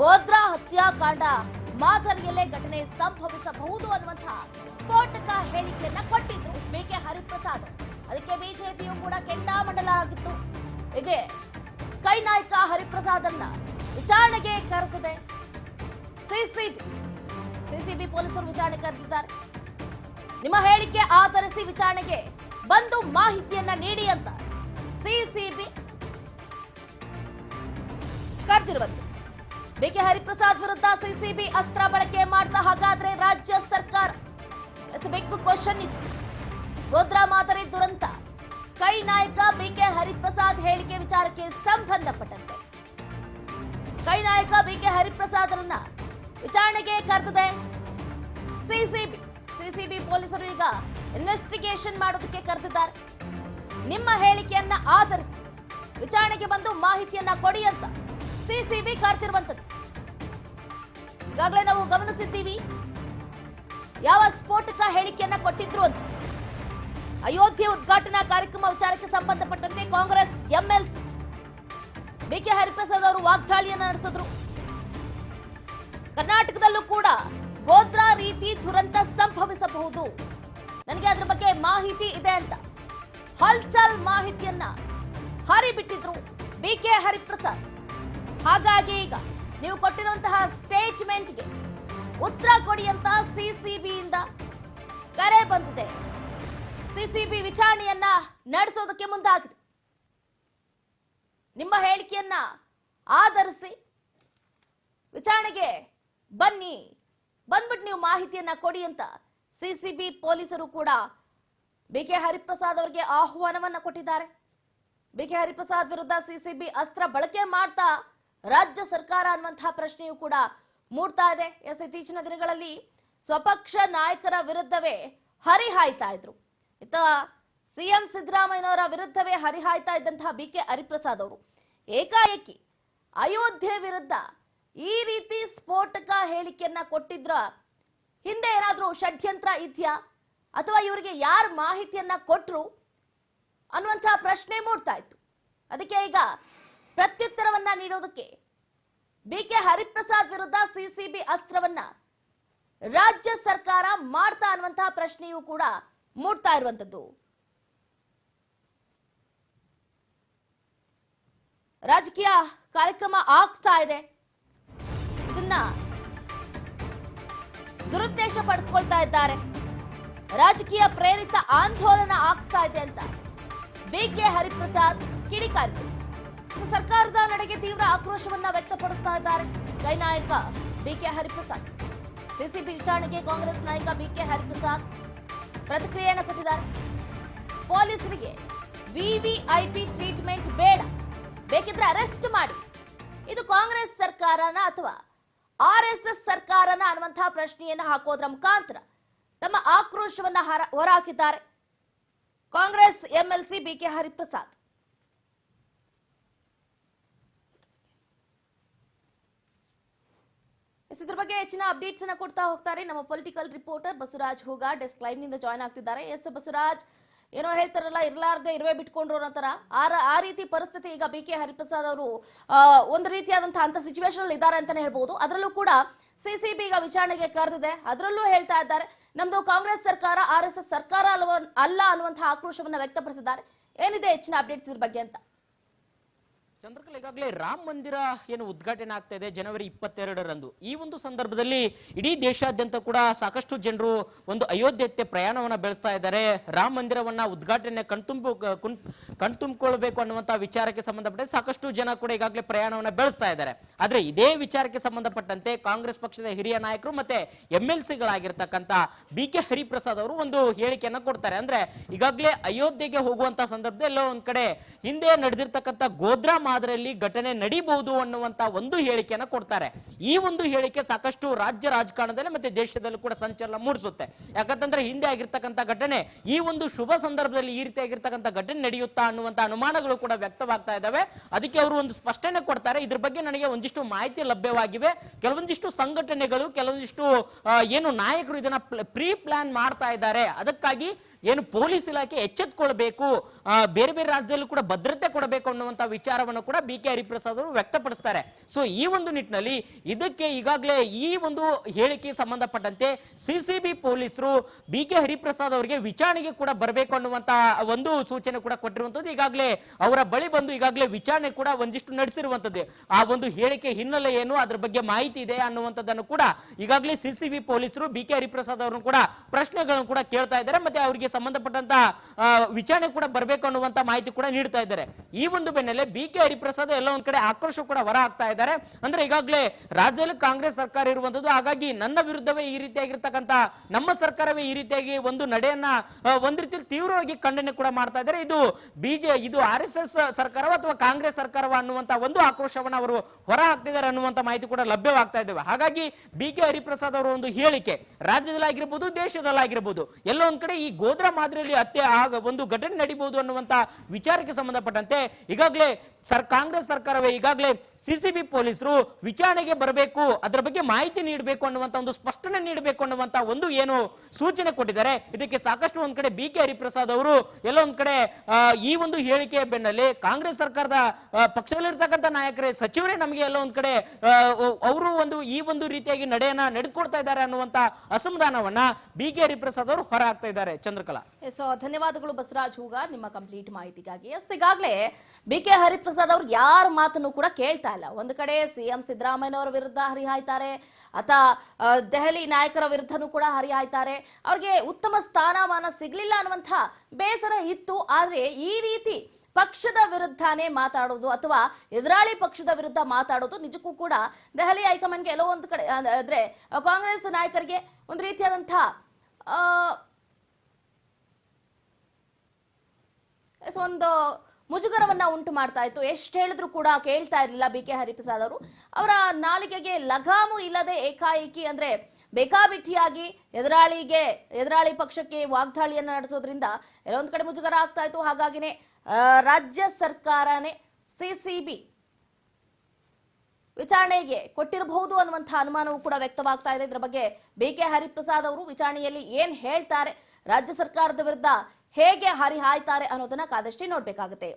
ಗೋದ್ರಾ ಹತ್ಯಾಕಾಂಡ. ಮಾದರಿಯಲ್ಲೇ ಘಟನೆ ಸಂಭವಿಸಬಹುದು ಅನ್ನುವಂತಹ ಸ್ಫೋಟಕ ಹೇಳಿಕೆಯನ್ನ ಕೊಟ್ಟಿದ್ರು ಬಿಕೆ ಹರಿಪ್ರಸಾದ್. ಅದಕ್ಕೆ ಬಿಜೆಪಿಯು ಕೂಡ ಕೆಂಡಾಮಂಡಲ ಆಗಿತ್ತು. ಹೀಗೆ ಕೈ ನಾಯಕ ಹರಿಪ್ರಸಾದ್ ಅನ್ನ ವಿಚಾರಣೆಗೆ ಕರೆಸದೆ. ಸಿಸಿಬಿ ಸಿಸಿಬಿ ಪೊಲೀಸರು ವಿಚಾರಣೆ ಕರೆದಿದ್ದಾರೆ. ನಿಮ್ಮ ಹೇಳಿಕೆ ಆಧರಿಸಿ ವಿಚಾರಣೆಗೆ ಬಂದು ಮಾಹಿತಿಯನ್ನ ನೀಡಿ ಅಂತ ಸಿಸಿಬಿ ಕರೆದಿರುವಂತೆ. ಬಿಕೆ ಹರಿಪ್ರಸಾದ್ ವಿರುದ್ಧ ಸಿಸಿಬಿ ಅಸ್ತ್ರ ಬಳಕೆ ಮಾಡ್ತಾ ಹಾಗಾದ್ರೆ ರಾಜ್ಯ ಸರ್ಕಾರ? ಬಿಗ್ ಕ್ವಶನ್ ಇತ್ತು. ಗೋದ್ರಾ ಮಾದರಿ ದುರಂತ. ಕೈ ನಾಯಕ ಬಿಕೆ ಹರಿಪ್ರಸಾದ್ ಹೇಳಿಕೆ ವಿಚಾರಕ್ಕೆ ಸಂಬಂಧಪಟ್ಟಂತೆ. ಕೈ ನಾಯಕ ಬಿಕೆ ಹರಿಪ್ರಸಾದ್ರನ್ನ ವಿಚಾರಣೆಗೆ ಕರೆದಿದೆ ಸಿಸಿಬಿ. ಸಿಸಿಬಿ ಪೊಲೀಸರು ಈಗ ಇನ್ವೆಸ್ಟಿಗೇಷನ್ ಮಾಡೋದಕ್ಕೆ ಕರೆದಿದ್ದಾರೆ. ನಿಮ್ಮ ಹೇಳಿಕೆಯನ್ನ ಆಧರಿಸಿ ವಿಚಾರಣೆಗೆ ಬಂದು ಮಾಹಿತಿಯನ್ನ ಕೊಡಿ ಅಂತ. ಸಿಸಿಬಿ ಕಾರ್ತಿರುವಂಥದ್ದು ಈಗಾಗಲೇ ನಾವು ಗಮನಿಸಿದ್ದೀವಿ. ಯಾವ ಸ್ಫೋಟಕ ಹೇಳಿಕೆಯನ್ನ ಕೊಟ್ಟಿದ್ರು ಅಂತ. ಅಯೋಧ್ಯೆ ಉದ್ಘಾಟನಾ ಕಾರ್ಯಕ್ರಮ ವಿಚಾರಕ್ಕೆ ಸಂಬಂಧಪಟ್ಟಂತೆ ಕಾಂಗ್ರೆಸ್, ಎಂಎಲ್ಸಿ, ಬಿಕೆ ಹರಿಪ್ರಸಾದ್ ಅವರು ವಾಗ್ದಾಳಿಯನ್ನು ನಡೆಸಿದ್ರು. ಕರ್ನಾಟಕದಲ್ಲೂ ಕೂಡ ಗೋದ್ರಾ ರೀತಿ ದುರಂತ ಸಂಭವಿಸಬಹುದು. ನನಗೆ ಅದ್ರ ಬಗ್ಗೆ ಮಾಹಿತಿ ಇದೆ ಅಂತ. ಹಲ್ಚಲ್ ಮಾಹಿತಿಯನ್ನ ಹರಿಬಿಟ್ಟಿದ್ರು ಬಿಕೆ ಹರಿಪ್ರಸಾದ್. ಹಾಗಾಗಿ ಈಗ ನೀವು ಕೊಟ್ಟಿರುವಂತಹ ಸ್ಟೇಟ್ಮೆಂಟ್ಗೆ ಉತ್ತರ ಕೊಡಿ ಅಂತ ಸಿಸಿಬಿಯಿಂದ ಕರೆ ಬಂದಿದೆ. ಸಿಸಿಬಿ ವಿಚಾರಣೆಯನ್ನ ನಡೆಸೋದಕ್ಕೆ ಮುಂದಾಗಿದೆ. ನಿಮ್ಮ ಹೇಳಿಕೆಯನ್ನ ಆಧರಿಸಿ ವಿಚಾರಣೆಗೆ ಬನ್ನಿ. ಬಂದ್ಬಿಟ್ಟು ನೀವು ಮಾಹಿತಿಯನ್ನ ಕೊಡಿ ಅಂತ ಸಿಸಿಬಿ ಪೊಲೀಸರು ಕೂಡ ಬಿಕೆ ಹರಿಪ್ರಸಾದ್ ಅವರಿಗೆ ಆಹ್ವಾನವನ್ನ ಕೊಟ್ಟಿದ್ದಾರೆ. ಬಿಕೆ ಹರಿಪ್ರಸಾದ್ ವಿರುದ್ಧ ಸಿಸಿಬಿ ಅಸ್ತ್ರ ಬಳಕೆ ಮಾಡ್ತಾ ರಾಜ್ಯ ಸರ್ಕಾರ ಅನ್ನುವಂತಹ ಪ್ರಶ್ನೆಯೂ ಕೂಡ ಮೂಡ್ತಾ ಇದೆ. ಎಸ್, ಇತ್ತೀಚಿನ ದಿನಗಳಲ್ಲಿ ಸ್ವಪಕ್ಷ ನಾಯಕರ ವಿರುದ್ಧವೇ ಹರಿಹಾಯ್ತಾ ಇದ್ರು. ಇತ್ತ ಸಿಎಂ ಸಿದ್ದರಾಮಯ್ಯನವರ ವಿರುದ್ಧವೇ ಹರಿಹಾಯ್ತಾ ಇದ್ದಂತಹ ಬಿ ಕೆ ಹರಿಪ್ರಸಾದ್ ಅವರು. ಏಕಾಏಕಿ ಅಯೋಧ್ಯೆ ವಿರುದ್ಧ ಈ ರೀತಿ ಸ್ಫೋಟಕ ಹೇಳಿಕೆಯನ್ನ ಕೊಟ್ಟಿದ್ರ ಹಿಂದೆ ಏನಾದರೂ ಷಡ್ಯಂತ್ರ ಇದೆಯಾ? ಅಥವಾ ಇವರಿಗೆ ಯಾರು ಮಾಹಿತಿಯನ್ನ ಕೊಟ್ಟರು ಅನ್ನುವಂತಹ ಪ್ರಶ್ನೆ ಮೂಡ್ತಾ ಇತ್ತು. ಅದಕ್ಕೆ ಈಗ ಪ್ರತ್ಯುತ್ತರವನ್ನ ನೀಡೋದಕ್ಕೆ ಬಿ ಕೆ ಹರಿಪ್ರಸಾದ್ ವಿರುದ್ಧ ಸಿಸಿಬಿ ಅಸ್ತ್ರವನ್ನ ರಾಜ್ಯ ಸರ್ಕಾರ ಮಾಡ್ತಾ ಅನ್ನುವಂತಹ ಪ್ರಶ್ನೆಯೂ ಕೂಡ ಮೂಡ್ತಾ ಇರುವಂತದ್ದು ರಾಜಕೀಯ ಕಾರ್ಯಕ್ರಮ ಆಗ್ತಾ ಇದೆ. ಇದನ್ನ ದುರುದ್ದೇಶ ಪಡಿಸ್ಕೊಳ್ತಾ ಇದ್ದಾರೆ. ರಾಜಕೀಯ ಪ್ರೇರಿತ ಆಂದೋಲನ ಆಗ್ತಾ ಇದೆ ಅಂತ ಬಿ ಕೆ ಹರಿಪ್ರಸಾದ್ ಕಿಡಿಕಾರಿತು ಸರ್ಕಾರದ ನಡೆಗೆ ತೀವ್ರ ಆಕ್ರೋಶವನ್ನ ವ್ಯಕ್ತಪಡಿಸ್ತಾ ಇದ್ದಾರೆ. ಕೈ ನಾಯಕ ಬಿಕೆ ಹರಿಪ್ರಸಾದ್. ಸಿಸಿಬಿ ವಿಚಾರಣೆಗೆ ಕಾಂಗ್ರೆಸ್ ನಾಯಕ ಬಿಕೆ ಹರಿಪ್ರಸಾದ್ ಪ್ರತಿಕ್ರಿಯೆಯನ್ನು ಕೊಟ್ಟಿದ್ದಾರೆ. ಪೊಲೀಸರಿಗೆ ವಿವಿಐಪಿ ಟ್ರೀಟ್ಮೆಂಟ್ ಬೇಡ. ಬೇಕಿದ್ರೆ ಅರೆಸ್ಟ್ ಮಾಡಿ. ಇದು ಕಾಂಗ್ರೆಸ್ ಸರ್ಕಾರನ ಅಥವಾ ಆರ್ ಎಸ್ ಎಸ್ ಸರ್ಕಾರನ ಅನ್ನುವಂತಹ ಪ್ರಶ್ನೆಯನ್ನು ಹಾಕೋದ್ರ ಮುಖಾಂತರ ತಮ್ಮ ಆಕ್ರೋಶವನ್ನ ಹರ- ಹೊರಹಾಕಿದ್ದಾರೆ. Congress MLC B K Hariprasad. Yes, ಇದ್ರ ಬಗ್ಗೆ ಹೆಚ್ಚಿನ ಅಪ್ಡೇಟ್ಸ್ ಅನ್ನ ಕೊಡ್ತಾ ಹೋಗ್ತಾರೆ ನಮ್ಮ ಪೊಲಿಟಿಕಲ್ ರಿಪೋರ್ಟರ್ ಬಸವರಾಜ್ ಹೋಗಾ. ಡೆಸ್ಕ್ ಲೈವ್ನಿಂದ ಜಾಯ್ನ್ ಆಗ್ತಿದ್ದಾರೆ. ಎಸ್ ಬಸವರಾಜ್ ಏನೋ ಹೇಳ್ತಾರಲ್ಲ ಇರ್ಲಾರ್ದೆ ಇರುವೆ ಬಿಟ್ಕೊಂಡ್ರು ಅನ್ನೋ ತರ ಆ ರೀತಿ ಪರಿಸ್ಥಿತಿ ಈಗ ಬಿ ಕೆ ಹರಿಪ್ರಸಾದ್ ಅವರು ಒಂದು ರೀತಿಯಾದಂತಹ ಅಂತ ಸಿಚುವೇಶನ್ ಇದ್ದಾರೆ ಅಂತಾನೆ ಹೇಳ್ಬಹುದು ಅದರಲ್ಲೂ ಕೂಡ ಸಿಸಿಬಿ ಈಗ ವಿಚಾರಣೆಗೆ ಕರೆದಿದೆ. ಅದರಲ್ಲೂ ಹೇಳ್ತಾ ಇದ್ದಾರೆ ನಮ್ದು ಕಾಂಗ್ರೆಸ್ ಸರ್ಕಾರ ಆರ್ ಎಸ್ ಎಸ್ ಸರ್ಕಾರ ಅಲ್ಲ ಅನ್ನುವಂತಹ ಆಕ್ರೋಶವನ್ನ ವ್ಯಕ್ತಪಡಿಸಿದ್ದಾರೆ. ಏನಿದೆ ಹೆಚ್ಚಿನ ಅಪ್ಡೇಟ್ಸ್ ಇದ್ರ ಬಗ್ಗೆ ಅಂತ? ಚಂದ್ರಕಲಾ ಈಗಾಗಲೇ ರಾಮ ಮಂದಿರ ಏನು ಉದ್ಘಾಟನೆ ಆಗ್ತಾ ಇದೆ ಜನವರಿ ಇಪ್ಪತ್ತೆರಡರಂದು. ಈ ಒಂದು ಸಂದರ್ಭದಲ್ಲಿ ಇಡೀ ದೇಶಾದ್ಯಂತ ಕೂಡ ಸಾಕಷ್ಟು ಜನರು ಒಂದು ಅಯೋಧ್ಯತೆ ಪ್ರಯಾಣವನ್ನು ಬೆಳೆಸ್ತಾ ಇದ್ದಾರೆ. ರಾಮ ಮಂದಿರವನ್ನ ಉದ್ಘಾಟನೆ ಕಣ್ತುಂಬು ಕಣ್ತುಂಬಿಕೊಳ್ಬೇಕು ಅನ್ನುವಂಥ ವಿಚಾರಕ್ಕೆ ಸಂಬಂಧಪಟ್ಟಂತೆ ಸಾಕಷ್ಟು ಜನ ಕೂಡ ಈಗಾಗಲೇ ಪ್ರಯಾಣವನ್ನು ಬೆಳೆಸ್ತಾ ಇದ್ದಾರೆ. ಆದರೆ ಇದೇ ವಿಚಾರಕ್ಕೆ ಸಂಬಂಧಪಟ್ಟಂತೆ ಕಾಂಗ್ರೆಸ್ ಪಕ್ಷದ ಹಿರಿಯ ನಾಯಕರು ಮತ್ತೆ ಎಂ ಎಲ್ ಸಿಗಳಾಗಿರ್ತಕ್ಕಂಥ ಬಿ ಕೆ ಹರಿಪ್ರಸಾದ್ ಅವರು ಒಂದು ಹೇಳಿಕೆಯನ್ನು ಕೊಡ್ತಾರೆ. ಅಂದ್ರೆ ಈಗಾಗಲೇ ಅಯೋಧ್ಯೆಗೆ ಹೋಗುವಂಥ ಸಂದರ್ಭದಲ್ಲಿ ಒಂದ್ ಕಡೆ ಹಿಂದೆ ನಡೆದಿರ್ತಕ್ಕಂಥ ಗೋದ್ರಾ ಮಾದರಿಯಲ್ಲಿ ಘಟನೆ ನಡೀಬಹುದು ಅನ್ನುವಂತ ಒಂದು ಹೇಳಿಕೆಯನ್ನು ಕೊಡ್ತಾರೆ. ಈ ಒಂದು ಹೇಳಿಕೆ ಸಾಕಷ್ಟು ರಾಜ್ಯ ರಾಜಕಾರಣದಲ್ಲಿ ಮತ್ತೆ ದೇಶದಲ್ಲೂ ಕೂಡ ಸಂಚಲನ ಮೂಡಿಸುತ್ತೆ. ಯಾಕಂತಂದ್ರೆ ಹಿಂದೆ ಆಗಿರ್ತಕ್ಕಂಥ ಘಟನೆ, ಈ ಒಂದು ಶುಭ ಸಂದರ್ಭದಲ್ಲಿ ಈ ರೀತಿಯಾಗಿರ್ತಕ್ಕಂಥ ಘಟನೆ ನಡೆಯುತ್ತಾ ಅನ್ನುವಂತ ಅನುಮಾನಗಳು ಕೂಡ ವ್ಯಕ್ತವಾಗ್ತಾ ಇದ್ದಾವೆ ಅದಕ್ಕೆ ಅವರು ಒಂದು ಸ್ಪಷ್ಟನೆ ಕೊಡ್ತಾರೆ. ಇದ್ರ ಬಗ್ಗೆ ನನಗೆ ಒಂದಿಷ್ಟು ಮಾಹಿತಿ ಲಭ್ಯವಾಗಿವೆ. ಕೆಲವೊಂದಿಷ್ಟು ಸಂಘಟನೆಗಳು, ಕೆಲವೊಂದಿಷ್ಟು ಏನು ನಾಯಕರು ಇದನ್ನ ಪ್ರೀ ಪ್ಲಾನ್ ಮಾಡ್ತಾ ಇದ್ದಾರೆ. ಅದಕ್ಕಾಗಿ ಏನು ಪೊಲೀಸ್ ಇಲಾಖೆ ಎಚ್ಚೆತ್ಕೊಳ್ಬೇಕು ಬೇರೆ ಬೇರೆ ರಾಜ್ಯದಲ್ಲೂ ಕೂಡ ಭದ್ರತೆ ಕೊಡಬೇಕು ಅನ್ನುವಂಥ ವಿಚಾರವನ್ನು ಕೂಡ ಬಿ ಕೆ ಹರಿಪ್ರಸಾದ್ ಅವರು ವ್ಯಕ್ತಪಡಿಸ್ತಾರೆ. ಸೊ ಈ ಒಂದು ನಿಟ್ಟಿನಲ್ಲಿ ಇದಕ್ಕೆ ಈಗಾಗಲೇ ಈ ಒಂದು ಹೇಳಿಕೆ ಸಂಬಂಧಪಟ್ಟಂತೆ ಸಿ ಸಿ ಬಿ ಪೊಲೀಸರು ಬಿ ಕೆ ಹರಿಪ್ರಸಾದ್ ಅವರಿಗೆ ವಿಚಾರಣೆಗೆ ಕೂಡ ಬರಬೇಕು ಅನ್ನುವಂತಹ ಒಂದು ಸೂಚನೆ ಕೂಡ ಕೊಟ್ಟಿರುವಂತದ್ದು ಈಗಾಗಲೇ ಅವರ ಬಳಿ ಬಂದು ಈಗಾಗಲೇ ವಿಚಾರಣೆ ಕೂಡ ಒಂದಿಷ್ಟು ನಡೆಸಿರುವಂತದ್ದು ಆ ಒಂದು ಹೇಳಿಕೆ ಹಿನ್ನೆಲೆ ಏನು, ಅದ್ರ ಬಗ್ಗೆ ಮಾಹಿತಿ ಇದೆ ಅನ್ನುವಂಥದ್ದನ್ನು ಕೂಡ ಈಗಾಗಲೇ ಸಿ ಸಿ ಬಿ ಪೊಲೀಸರು ಬಿ ಕೆ ಹರಿಪ್ರಸಾದ್ ಅವರನ್ನು ಕೂಡ ಪ್ರಶ್ನೆಗಳನ್ನು ಕೂಡ ಕೇಳ್ತಾ ಇದ್ದಾರೆ. ಮತ್ತೆ ಅವರಿಗೆ ಸಂಬಂಧಪಟ್ಟಂತ ವಿಚಾರಣೆ ಕೂಡ ಬರಬೇಕು ಅನ್ನುವಂತ ಮಾಹಿತಿ ಕೂಡ ನೀಡ್ತಾ ಇದ್ದಾರೆ. ಈ ಒಂದು ಬೆನ್ನಲ್ಲೇ ಬಿ ಕೆ ಹರಿಪ್ರಸಾದ್ ಎಲ್ಲ ಒಂದ್ ಕಡೆ ಆಕ್ರೋಶ ಕೂಡ ಹೊರ ಆಗ್ತಾ ಇದ್ದಾರೆ. ಅಂದ್ರೆ ಈಗಾಗಲೇ ರಾಜ್ಯದಲ್ಲಿ ಕಾಂಗ್ರೆಸ್ ಸರ್ಕಾರ ಇರುವಂತದ್ದು, ಹಾಗಾಗಿ ನನ್ನ ವಿರುದ್ಧವೇ ಈ ರೀತಿಯಾಗಿರ್ತಕ್ಕಂಥ ನಮ್ಮ ಸರ್ಕಾರವೇ ಈ ರೀತಿಯಾಗಿ ಒಂದು ನಡೆಯನ್ನ ಒಂದ್ ರೀತಿಯಲ್ಲಿ ತೀವ್ರವಾಗಿ ಖಂಡನೆ ಕೂಡ ಮಾಡ್ತಾ ಇದ್ದಾರೆ. ಇದು ಬಿಜೆ ಇದು ಆರ್ ಎಸ್ ಎಸ್ ಸರ್ಕಾರವ ಅಥವಾ ಕಾಂಗ್ರೆಸ್ ಸರ್ಕಾರವ ಅನ್ನುವಂತ ಒಂದು ಆಕ್ರೋಶವನ್ನ ಅವರು ಹೊರ ಹಾಕ್ತಿದ್ದಾರೆ ಅನ್ನುವಂತ ಮಾಹಿತಿ ಕೂಡ ಲಭ್ಯವಾಗ್ತಾ ಇದ್ದಾವೆ. ಹಾಗಾಗಿ ಬಿ ಕೆ ಹರಿಪ್ರಸಾದ್ ಅವರ ಒಂದು ಹೇಳಿಕೆ, ರಾಜ್ಯದಲ್ಲಾಗಿರ್ಬೋದು, ದೇಶದಲ್ಲಾಗಿರ್ಬೋದು, ಎಲ್ಲೋ ಒಂದ್ ಕಡೆ ಈ ಗೋದ್ರ ಮಾದರಿಯಲ್ಲಿ ಹತ್ಯೆ ಆಗ ಒಂದು ಘಟನೆ ನಡೀಬಹುದು ಅನ್ನುವಂತ ವಿಚಾರಕ್ಕೆ ಸಂಬಂಧಪಟ್ಟಂತೆ ಈಗಾಗಲೇ ಸರ್, ಕಾಂಗ್ರೆಸ್ ಸರ್ಕಾರವೇ ಈಗಾಗಲೇ ಸಿಸಿಬಿ ಪೊಲೀಸರು ವಿಚಾರಣೆಗೆ ಬರಬೇಕು, ಅದರ ಬಗ್ಗೆ ಮಾಹಿತಿ ನೀಡಬೇಕು ಅನ್ನುವಂತ ಒಂದು ಸ್ಪಷ್ಟನೆ ನೀಡಬೇಕು ಅನ್ನುವಂತ ಒಂದು ಏನು ಸೂಚನೆ ಕೊಟ್ಟಿದ್ದಾರೆ. ಇದಕ್ಕೆ ಸಾಕಷ್ಟು ಒಂದ್ ಕಡೆ ಬಿ ಕೆ ಹರಿಪ್ರಸಾದ್ ಅವರು, ಎಲ್ಲ ಒಂದ್ ಕಡೆ ಈ ಒಂದು ಹೇಳಿಕೆಯ ಬೆನ್ನಲ್ಲೇ ಕಾಂಗ್ರೆಸ್ ಸರ್ಕಾರದ ಪಕ್ಷದಲ್ಲಿರ್ತಕ್ಕಂಥ ನಾಯಕರೇ, ಸಚಿವರೇ ನಮಗೆ ಎಲ್ಲ ಒಂದ್ ಕಡೆ ಅವರು ಒಂದು ಈ ಒಂದು ರೀತಿಯಾಗಿ ನಡೆಯನ್ನ ನಡೆದುಕೊಡ್ತಾ ಇದ್ದಾರೆ ಅನ್ನುವಂತ ಅಸಮಾಧಾನವನ್ನ ಬಿ ಕೆ ಹರಿಪ್ರಸಾದ್ ಅವರು ಹೊರ ಹಾಕ್ತಾ ಇದ್ದಾರೆ. ಚಂದ್ರಕಲಾ. ಧನ್ಯವಾದಗಳು ಬಸವರಾಜ್ ಹೂಗಾರ್ ನಿಮ್ಮ ಕಂಪ್ಲೀಟ್ ಮಾಹಿತಿಗಾಗಿ. ಈಗಾಗಲೇ ಬಿ ಕೆ ಹರಿಪ್ರಸಾದ್ ಅವರು ಯಾರ ಮಾತನ್ನು ಕೂಡ ಕೇಳ್ತಾ ಇಲ್ಲ. ಒಂದು ಕಡೆ ಸಿಎಂ ಸಿದ್ದರಾಮಯ್ಯನವರ ವಿರುದ್ಧ ಹರಿಹಾಯ್ತಾರೆ ಅಥವಾ ಆ, ದೆಹಲಿ ನಾಯಕರ ವಿರುದ್ಧನೂ ಕೂಡ ಹರಿಹಾಯ್ತಾರೆ. ಅವ್ರಿಗೆ ಉತ್ತಮ ಸ್ಥಾನಮಾನ ಸಿಗಲಿಲ್ಲ ಅನ್ನುವಂಥ ಬೇಸರ ಇತ್ತು. ಆದ್ರೆ ಈ ರೀತಿ ಪಕ್ಷದ ವಿರುದ್ಧನೇ ಮಾತಾಡೋದು ಅಥವಾ ಎದುರಾಳಿ ಪಕ್ಷದ ವಿರುದ್ಧ ಮಾತಾಡೋದು ನಿಜಕ್ಕೂ ಕೂಡ ದೆಹಲಿ ಹೈಕಮಾಂಡ್ಗೆ ಎಲ್ಲೋ ಒಂದು ಕಡೆ ಅಂದರೆ ಕಾಂಗ್ರೆಸ್ ನಾಯಕರಿಗೆ ಒಂದು ರೀತಿಯಾದಂಥ ಒಂದು ಮುಜುಗರವನ್ನ ಉಂಟು ಮಾಡ್ತಾ ಇತ್ತು. ಎಷ್ಟು ಹೇಳಿದ್ರು ಕೂಡ ಕೇಳ್ತಾ ಇರಲಿಲ್ಲ ಬಿ ಕೆ ಹರಿಪ್ರಸಾದ್ ಅವರು. ಅವರ ನಾಲಿಗೆಗೆ ಲಗಾಮು ಇಲ್ಲದೆ ಏಕಾಏಕಿ ಅಂದ್ರೆ ಬೇಕಾಬಿಟ್ಟಿಯಾಗಿ ಎದುರಾಳಿಗೆ, ಎದುರಾಳಿ ಪಕ್ಷಕ್ಕೆ ವಾಗ್ದಾಳಿಯನ್ನ ನಡೆಸೋದ್ರಿಂದ ಎಲ್ಲೊಂದು ಕಡೆ ಮುಜುಗರ ಆಗ್ತಾ ಇತ್ತು. ಹಾಗಾಗಿನೇ ರಾಜ್ಯ ಸರ್ಕಾರನೇ ಸಿ ಸಿ ಬಿ ವಿಚಾರಣೆಗೆ ಕೊಟ್ಟಿರಬಹುದು ಅನ್ನುವಂಥ ಅನುಮಾನವೂ ಕೂಡ ವ್ಯಕ್ತವಾಗ್ತಾ ಇದೆ. ಇದರ ಬಗ್ಗೆ ಬಿ ಕೆ ಹರಿಪ್ರಸಾದ್ ಅವರು ವಿಚಾರಣೆಯಲ್ಲಿ ಏನ್ ಹೇಳ್ತಾರೆ? ರಾಜ್ಯ ಸರ್ಕಾರದ ವಿರುದ್ಧ ಹೇಗೆ ಹರಿಹಾಯ್ತಾರೆ ಅನ್ನೋದನ್ನ ಕಾದಷ್ಟೇ ನೋಡ್ಬೇಕಾಗುತ್ತೆ.